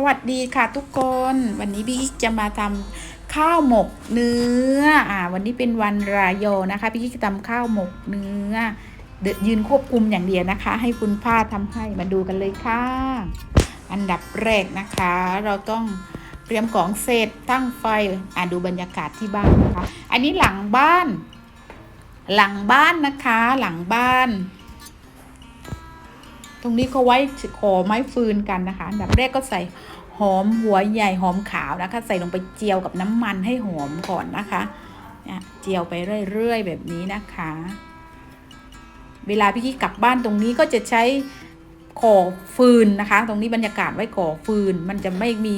สวัสดีค่ะทุกคน วันนี้พี่กิ๊กจะมาทำข้าวหมกเนื้ออ่าวันนี้เป็นวันรายโยนะคะ พี่กิ๊กจะทำข้าวหมกเนื้อยืนควบคุมอย่างเดียวนะคะ ให้คุณป้าทำให้มาดูกันเลยค่ะ อันดับแรกนะคะ เราต้องเตรียมของเสร็จตั้งไฟอ่าดูบรรยากาศที่บ้านนะคะ อันนี้หลังบ้าน หลังบ้านนะคะ หลังบ้าน รงนี้เขาไว้ขอไม้ฟืนกันนะคะอันดับแรกก็ใส่หอมหัวใหญ่หอมขาวนะคะ ใส่ลงไปเจียวกับน้ำมันให้หอมก่อนนะคะเนี่ยเจียวไปเรื่อยๆแบบนี้นะคะ เวลาพี่กี้กลับบ้านตรงนี้ก็จะใช้ก่อฟืนนะคะ ตรงนี้บรรยากาศไว้ก่อฟืน มันจะไม่มี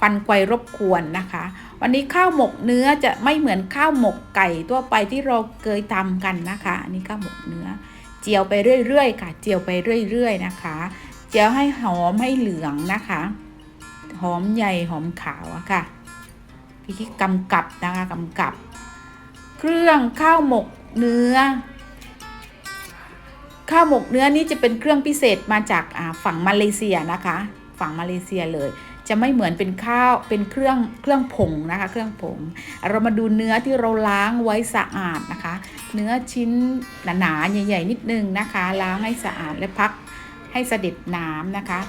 ฟันไกวรบกวนนะคะ วันนี้ข้าวหมกเนื้อจะไม่เหมือนข้าวหมกไก่ทั่วไปที่เราเคยทำกันนะคะ อันนี้ข้าวหมกเนื้อ จียวไปเรื่อยๆ ค่ะ เจียวไปเรื่อยๆนะคะ เจียวให้หอมให้เหลืองนะคะ หอมใหญ่หอมขาวอะค่ะ พี่คิดกำกับนะคะกำกับ เครื่องข้าวหมกเนื้อ ข้าวหมกเนื้อนี้จะเป็นเครื่องพิเศษมาจากฝั่งมาเลเซียนะคะ ฝั่งมาเลเซียเลย จะไม่เหมือนเป็นข้าวเป็นเครื่องเครื่องผงนะคะ เครื่องผง เรามาดูเนื้อที่เราล้างไว้สะอาดนะคะ เนื้อชิ้นหนาๆใหญ่ ๆ นิดนึงนะคะ ล้างให้สะอาดและพักให้เสด็จน้ำนะคะ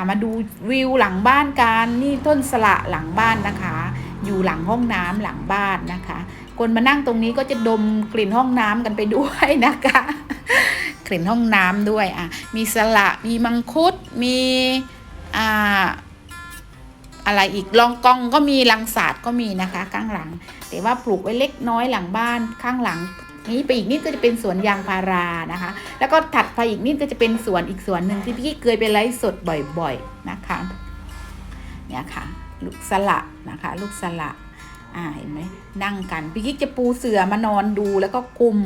ามาดูวิวหลังบ้านกันนี่ต้นสละหลังบ้านนะคะ อยู่หลังห้องน้ำหลังบ้านนะคะ คนมานั่งตรงนี้ก็จะดมกลิ่นห้องน้ำกันไปด้วยนะคะ กลิ่นห้องน้ำด้วยอะมีสละมีมังคุดมีอ่า อะไรอีกลองกองก็มีลังศาสตร์ก็มีนะคะ ข้างหลัง แต่ว่าปลูกไว้เล็กน้อยหลังบ้านข้างหลังนี้ไปอีกนิดก็จะเป็นสวนยางพารานะคะ แล้วก็ถัดไปอีกนิดก็จะเป็นสวนอีกสวนหนึ่งที่พี่เคยไปไลฟ์สดบ่อยๆนะคะเนี่ยค่ะลูกสละนะคะ ลูกสละอ่าเห็นไหมนั่งกันพี่กิ๊กจะปูเสื่อมานอนดูแล้วก็คุม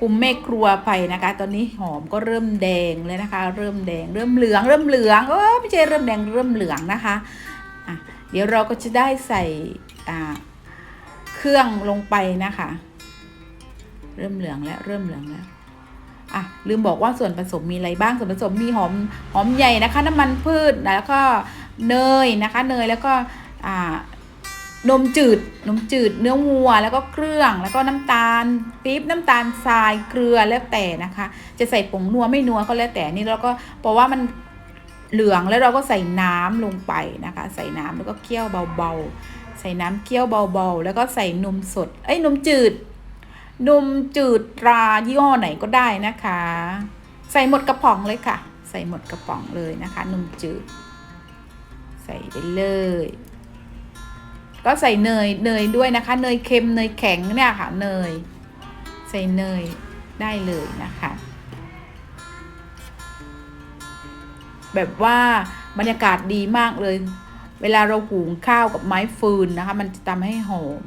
คุมแม่ครัวไปนะคะ ตอนนี้หอมก็เริ่มแดงเลยนะคะ เริ่มแดง เริ่มเหลือง เริ่มเหลืองเออไม่ใช่เริ่มแดงเริ่มเหลืองนะคะ เดี๋ยวเราก็จะได้ใส่เครื่องลงไปนะคะ เริ่มเหลืองแล้วเริ่มเหลืองแล้วอะลืมบอกว่าส่วนผสมมีอะไรบ้างส่วนผสมมีหอมหอมใหญ่นะคะ น้ำมันพืชแล้วก็เนยนะคะเนยแล้วก็นมจืดนมจืดเนื้อวัวแล้วก็เครื่องแล้วก็น้ำตาลปี๊บน้ำตาลทรายเกลือแล้วแต่นะคะ จะใส่ผงนัวไม่นัวก็แล้วแต่นี่แล้วก็เพราะว่ามัน เหลืองแล้วเราก็ใส่น้ำลงไปนะคะ ใส่น้ำแล้วก็เคี่ยวเบาๆ ใส่น้ำเคี่ยวเบาๆ แล้วก็ใส่นมสด เอ้ยนมจืด นมจืดตรายี่ห้อไหนก็ได้นะคะ ใส่หมดกระป๋องเลยค่ะ ใส่หมดกระป๋องเลยนะคะ นมจืด ใส่ไปเลย ก็ใส่เนยเนยด้วยนะคะ เนยเค็มเนยแข็งเนี่ยค่ะ เนย ใส่เนยได้เลยนะคะ แบบว่าบรรยากาศดีมากเลย เวลาเราหุงข้าวกับไม้ฟืนนะคะ มันจะทำให้หอม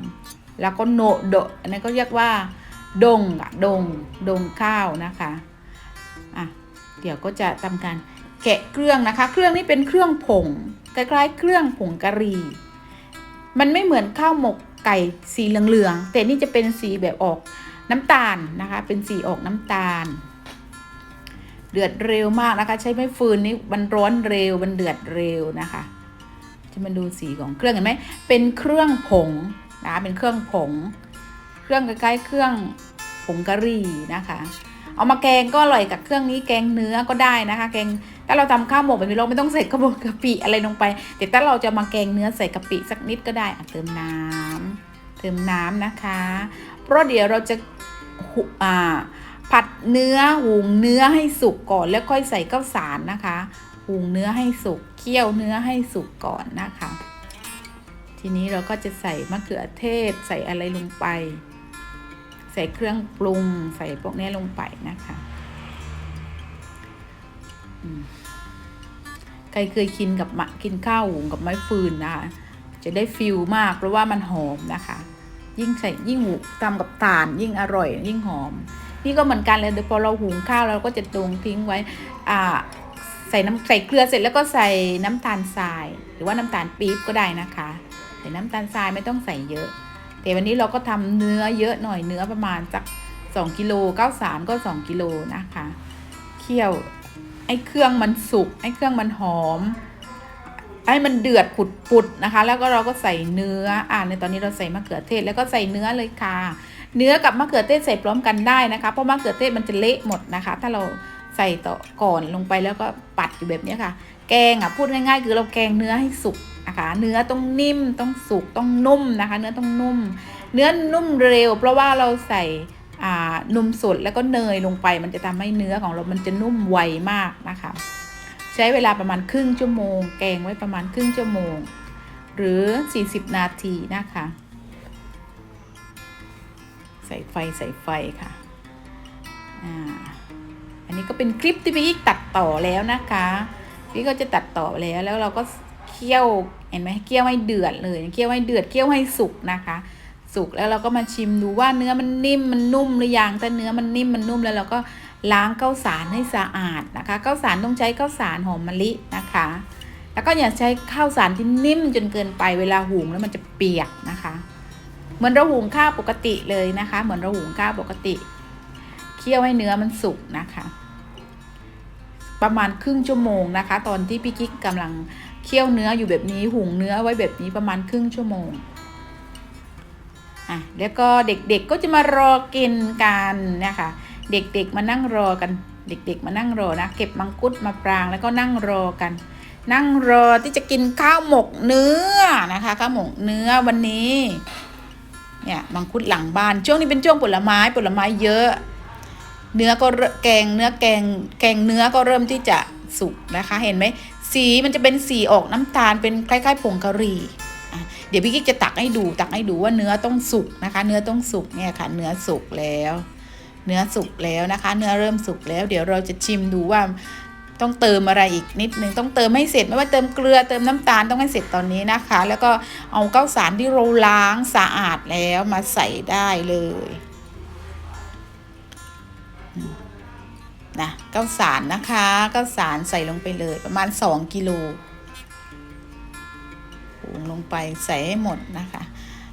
แล้วก็โนโดอันนั้นก็เรียกว่า ดงอะดง ดงข้าวนะคะอะเดี๋ยวก็จะทำการแกะเครื่องนะคะ เครื่องนี้เป็นเครื่องผงคล้ายๆเครื่องผงกะหรี่ มันไม่เหมือนข้าวหมกไก่สีเหลืองๆแต่นี่จะเป็นสีแบบออกน้ำตาลนะคะ เป็นสีออกน้ำตาล เดือดเร็วมากนะคะ ใช้ไม้ฟืนนี่มันร้อนเร็วมันเดือดเร็วนะคะจะมาดูสีของเครื่องเห็นไหมเป็นเครื่องผงนะคะเป็นเครื่องผง เครื่องคล้ายๆเครื่องผงกะหรี่นะคะ เอามาแกงก็อร่อยกับเครื่องนี้แกงเนื้อก็ได้นะคะ แกงถ้าเราทำข้าวหมกแบบนี้เราไม่ต้องใส่กระบอกกะปิอะไรลงไป แต่ถ้าเราจะมาแกงเนื้อใส่กะปิสักนิดก็ได้เติมน้ำเติมน้ำนะคะ เพราะเดี๋ยวเราจะหุอ่า ผัดเนื้อหุงเนื้อให้สุกก่อน แล้วค่อยใส่ข้าวสารนะคะหุงเนื้อให้สุกเคี่ยวเนื้อให้สุกก่อนนะคะ ทีนี้เราก็จะใส่มะเขือเทศใส่อะไรลงไป ใส่เครื่องปรุง ใส่พวกนี้ลงไปนะคะใครเคยกินกับมะกินข้าวหุงกับไม้ฟืนนะคะจะได้ฟิลมากเพราะว่ามันหอมนะคะ ยิ่งใส่ยิ่งหูตำกับถ่านยิ่งอร่อย ยิ่งหอม นี่ก็เหมือนกันเลยเดี๋ยวพอเราหุงข้าวเราก็จะตรงทิ้งไว้อ่าใส่น้ำใส่เกลือเสร็จแล้วก็ใส่น้ำตาลทราย หรือว่าน้ำตาลปี๊บก็ได้นะคะใส่น้ำตาลทรายไม่ต้องใส่เยอะ แต่วันนี้เราก็ทำเนื้อเยอะหน่อยเนื้อประมาณสัก2กิโลข้าสารก็ 2กิโลนะคะเคี่ยวไอ้เครื่องมันสุกไอ้เครื่องมันหอม ให้มันเดือดปุดๆนะคะ แล้วก็เราก็ใส่เนื้ออ่าในตอนนี้เราใส่มะเขือเทศแล้วก็ใส่เนื้อเลยค่ะ เนื้อกับมะเขือเทศใส่พร้อมกันได้นะคะ เพราะมะเขือเทศมันจะเละหมดนะคะ ถ้าเราใส่ต่อก่อนลงไปแล้วก็ปัดอยู่แบบนี้ค่ะ แกงอะพูดง่ายๆ คือเราแกงเนื้อให้สุกนะคะเนื้อต้องนิ่มต้องสุกต้องนุ่มนะคะ เนื้อต้องนุ่ม เนื้อนุ่มเร็ว เพราะว่าเราใส่อ่านมสดแล้วก็เนยลงไป มันจะทำให้เนื้อของเรามันจะนุ่มไวมากนะคะ ใช้เวลาประมาณครึ่งชั่วโมง แกงไว้ประมาณครึ่งชั่วโมง หรือ 40 นาทีนะคะ ใส่ไฟใส่ไฟค่ะอ่าอันนี้ก็เป็นคลิปที่พี่ตัดต่อแล้วนะคะ พี่ก็จะตัดต่อแล้วแล้วเราก็เคี่ยวเห็นไหมเคี่ยวให้เดือดเลยเคี่ยวให้เดือดเคี่ยวให้สุกนะคะสุกแล้วเราก็มาชิมดูว่าเนื้อมันนิ่มมันนุ่มหรือยังถ้าเนื้อมันนิ่มมันนุ่มแล้วเราก็ ล้างข้าวสารให้สะอาดนะคะข้าวสารต้องใช้ข้าวสารหอมมะลินะคะ แล้วก็อย่าใช้ข้าวสารที่นิ่มจนเกินไปเวลาหุงแล้วมันจะเปียกนะคะ เหมือนเราหุงข้าวปกติเลยนะคะ เหมือนเราหุงข้าวปกติเคี่ยวให้เนื้อมันสุกนะคะ ประมาณครึ่งชั่วโมงนะคะ ตอนที่พี่กิ๊กกำลังเคี่ยวเนื้ออยู่แบบนี้หุงเนื้อไว้แบบนี้ประมาณครึ่งชั่วโมงอะแล้วก็เด็กๆก็จะมารอกินกันนะคะ เด็กๆมานั่งรอกัน เด็กๆมานั่งรอนะ เก็บมังคุดมาปรางแล้วก็นั่งรอกัน นั่งรอที่จะกินข้าวหมกเนื้อนะคะข้าวหมกเนื้อวันนี้เนี่ยมังคุดหลังบ้านช่วงนี้เป็นช่วงผลไม้ผลไม้เยอะ เนื้อก็แกงเนื้อแกงแกงเนื้อก็เริ่มที่จะสุกนะคะเห็นไหมสีมันจะเป็นสีออกน้ำตาลเป็นคล้ายๆผงกะหรี่เดี๋ยวพี่กิ๊กจะตักให้ดูตักให้ดูว่าเนื้อต้องสุกนะคะ เนื้อต้องสุกเนี่ยค่ะ เนื้อสุกแล้ว เนื้อสุกแล้วนะคะ เนื้อเริ่มสุกแล้ว เดี๋ยวเราจะชิมดูว่าต้องเติมอะไรอีกนิดนึงต้องเติมให้เสร็จไม่ว่าเติมเกลือเติมน้ำตาลต้องให้เสร็จตอนนี้นะคะ แล้วก็เอาข้าวสารที่เราล้างสะอาดแล้วมาใส่ได้เลยนะข้าวสารนะคะข้าวสารใส่ลงไปเลยประมาณ 2กิโลหุงลงไปใส่ให้หมดนะคะ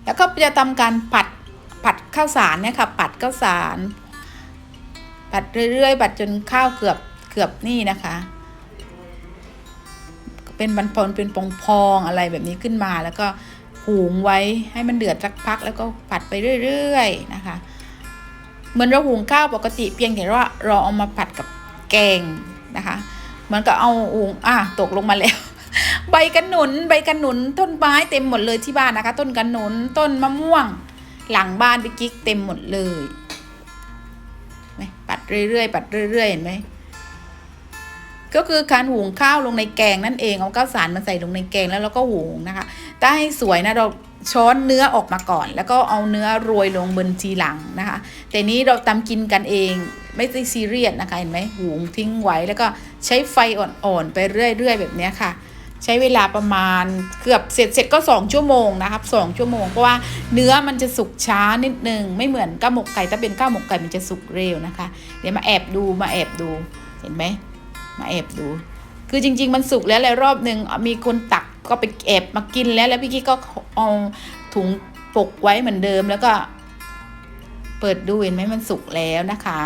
แล้วก็จะทำการผัดผัดข้าวสารเนี่ยค่ะผัดข้าวสาร ผัดเรื่อยๆผัดจนข้าวเกือบเกือบนี่นะคะ เป็นบรรพนเป็นปองพองอะไรแบบนี้ขึ้นมาแล้วก็หุงไว้ให้มันเดือดสักพักแล้วก็ผัดไปเรื่อยๆนะคะ เหมือนเราหุงข้าวปกติเพียงแต่ว่าเราเอามาผัดกับแกงนะคะเหมือนกับเอาหุงอะตกลงมาแล้ว ใบกระหนุนใบกระหนุนต้นไม้เต็มหมดเลยที่บ้านนะคะ ต้นกระหนุนต้นมะม่วง หลังบ้านไปกิ๊กเต็มหมดเลย เรื่อยๆ ปัดเรื่อยๆ เห็นไหม ก็คือการหุงข้าวลงในแกงนั่นเองเอาข้าวสารมาใส่ลงในแกงแล้วเราก็หุงนะคะถ้าให้สวยนะเราช้อนเนื้อออกมาก่อน แล้วก็เอาเนื้อโรยลงบนทีหลังนะคะ แต่นี้เราตำกินกันเองไม่ได้ซีเรียสนะคะเห็นไหมหุงทิ้งไว้แล้วก็ใช้ไฟอ่อนๆไปเรื่อยๆ แบบนี้ค่ะ ใช้เวลาประมาณเกือบเสร็จเสร็จก็สองชั่วโมงนะครับสองชั่วโมง เพราะว่าเนื้อมันจะสุกช้านิดนึง ไม่เหมือนข้าวหมกไก่ถ้าเป็นข้าวหมกไก่มันจะสุกเร็วนะคะ เดี๋ยวมาแอบดูมาแอบดูเห็นไหมมาแอบดู คือจริง ๆ มันสุกแล้วแล้วรอบหนึ่งมีคนตักก็ไปแอบมากินแล้วแล้วพี่กี้ก็เอาถุงปกไว้เหมือนเดิมแล้วก็เปิดดูเห็นไหมมันสุกแล้วนะคะ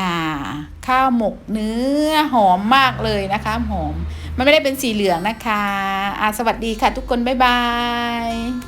อ่า ข้าวหมกเนื้อหอมมากเลยนะคะหอม มันไม่ได้เป็นสีเหลืองนะคะอ่าสวัสดีค่ะทุกคนบ๊ายบาย